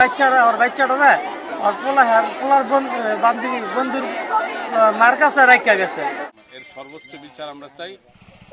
বাচ্চারা, ওর বাচ্চাটা ওর পোলা হ্যাঁ পোলার বন্ধু বান্ধবী, বন্ধুর মার কাছে রাখা গেছে। এর সর্বোচ্চ বিচার আমরা চাই।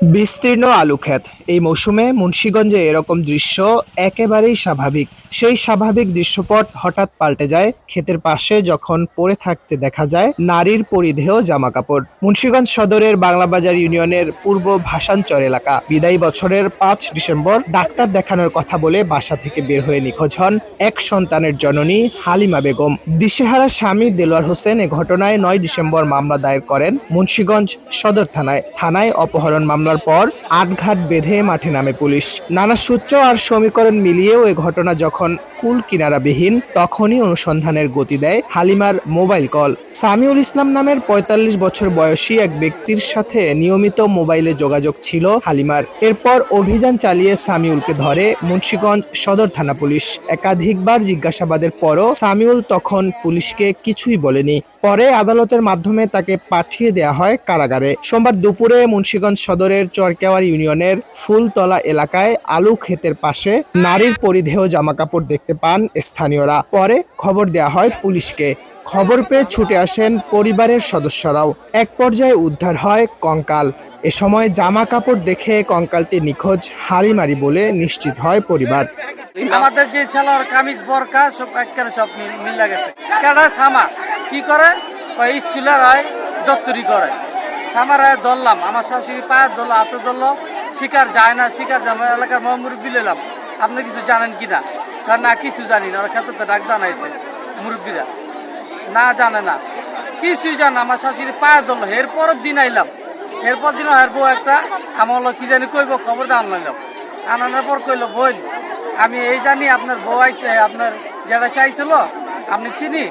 বিস্তীর্ণ আলু ক্ষেত এই মৌসুমে মুন্সীগঞ্জে এরকম দৃশ্য একেবারেই স্বাভাবিক। সেই স্বাভাবিক দৃশ্যপট হঠাৎ পাল্টে যায় ক্ষেতের পাশে যখন পড়ে থাকতে দেখা যায় নারীর পরিধেয় জামা কাপড় মুন্সীগঞ্জ সদরের বাংলাবাজার ইউনিয়নের পূর্ব ভাষাঞ্চর এলাকা। বিদায়ী বছরের পাঁচ ডিসেম্বর ডাক্তার দেখানোর কথা বলে বাসা থেকে বের হয়ে নিখোঁজ হন এক সন্তানের জননী হালিমা বেগম। দিশেহারা স্বামী দেলোয়ার হোসেন এ ঘটনায় নয় ডিসেম্বর মামলা দায়ের করেন মুন্সীগঞ্জ সদর থানায়। থানায় অপহরণ মামলার পর আটঘাট বেঁধে মাঠে নামে পুলিশ। নানা সূত্র আর সমীকরণ মিলিয়েও এ ঘটনা যখন কুল কিনারাবিহীন, তখনই অনুসন্ধানের গতি দেয় হালিমার মোবাইল কল। সামিউল ইসলাম নামের ৪৫ বছর বয়সী এক ব্যক্তির সাথে নিয়মিত মোবাইলে যোগাযোগ ছিল হালিমার। এরপর অভিযান চালিয়ে সামিউলকে ধরে মুন্সীগঞ্জ সদর থানা পুলিশ। একাধিকবার জিজ্ঞাসাবাদের পরও সামিউল তখন পুলিশকে কিছুই বলেনি। পরে আদালতের মাধ্যমে তাকে পাঠিয়ে দেওয়া হয় কারাগারে। সোমবার দুপুরে মুন্সীগঞ্জ সদরের চরকেওয়ার ইউনিয়নের ফুলতলা এলাকায় আলু ক্ষেতের পাশে নারীর পরিধেয় জামাকাপড় দেখতে পান স্থানীয়রা। পরে খবর দেওয়া হয় পুলিশকে। খবর পেয়ে ছুটে আসেন পরিবারের সদস্যরাও। এক পর্যায়ে উদ্ধার হয় কঙ্কাল। এ সময় জামা কাপড় দেখে কঙ্কালটি নিখোঁজ হালিমারি বলে নিশ্চিত হয় পরিবার। আমাদের যে ছেলের কামিজ বরকা সব একেবারে সব মিল- গেছে। কেডা সামা? কি করে? ওই স্কুলের হয় দত্তরি করে। সামার হয় ধরলাম। আমার শাশুড়ি পায়ের ধরলো, হাতে ধরলো। শিকার যায় না, শিকার যাব এলাকার মুরব্বী নিলাম আপনি কিছু জানেন কি না? কারণ না কিছু জানি না। ওরা খেতে ডাক জানাইছে মুরব্বীরা। না জানে না। কিছুই জানে না। আমার শাশুড়ি পায়ে ধরলো। এরপরের দিন আইলাম। এরপর দিন হের বউ একটা আমার কি জানি কইব খবর আনলাম। আনানোর পর কইলো বোন আমি এই জানি আপনার বউ আইছে আপনার যেটা চাইছিল আপনি চিনি?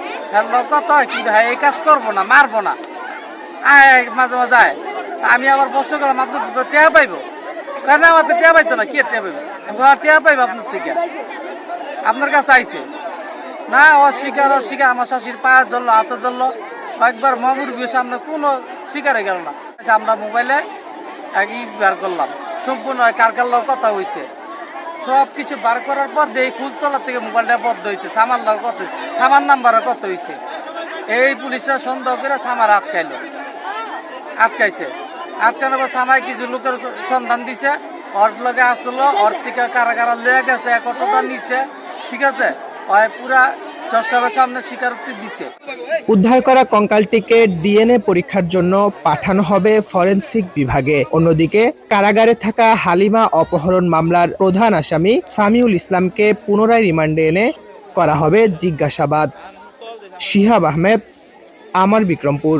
হয় কিন্তু হ্যাঁ এই কাজ করব না মারবো না। আয় মাঝে মাঝে আয়। আমি আবার প্রশ্ন করলাম আপনার টেয়া পাইবো? কেন আমার তো টেয়া পাইতো না। কি টেয়া পাইবো? আমি বললাম, "আর টেয়া পাইবো আপনার থেকে? আপনার কাছে আইছে। না অস্বীকার অস্বীকার আমার শাশুড়ির পায়ে ধরলো হাতে ধরলো। একবার মামুর বিয়ে সামনে কোনো শিকারে গেল না। আচ্ছা, আমরা মোবাইলে একই বার করলাম। সম্পূর্ণ কার কার লোক কথা হয়েছে সব কিছু বার করার পর দেখি ফুলতলা থেকে মোবাইলটা বদ্ধ হয়েছে সামার লোক কত সামার নাম্বারও কত হয়েছে এই পুলিশরা সন্দেহ করে সামার আটকাইলো। আটকাইছে। আটকানোর পর সামায় কিছু লোকের সন্ধান দিছে। ওর লগে আসলো ওর থেকে কারা কারা লয়ে গেছে এক নিছে। ঠিক আছে? উদ্ধার করা কঙ্কালটিকে ডিএনএ পরীক্ষার জন্য পাঠানো হবে ফরেনসিক বিভাগে। অন্যদিকে, কারাগারে থাকা হালিমা অপহরণ মামলার প্রধান আসামি সামিউল ইসলামকে পুনরায় রিমান্ডে এনে করা হবে জিজ্ঞাসাবাদ। শিহাব আহমেদ, আমার বিক্রমপুর।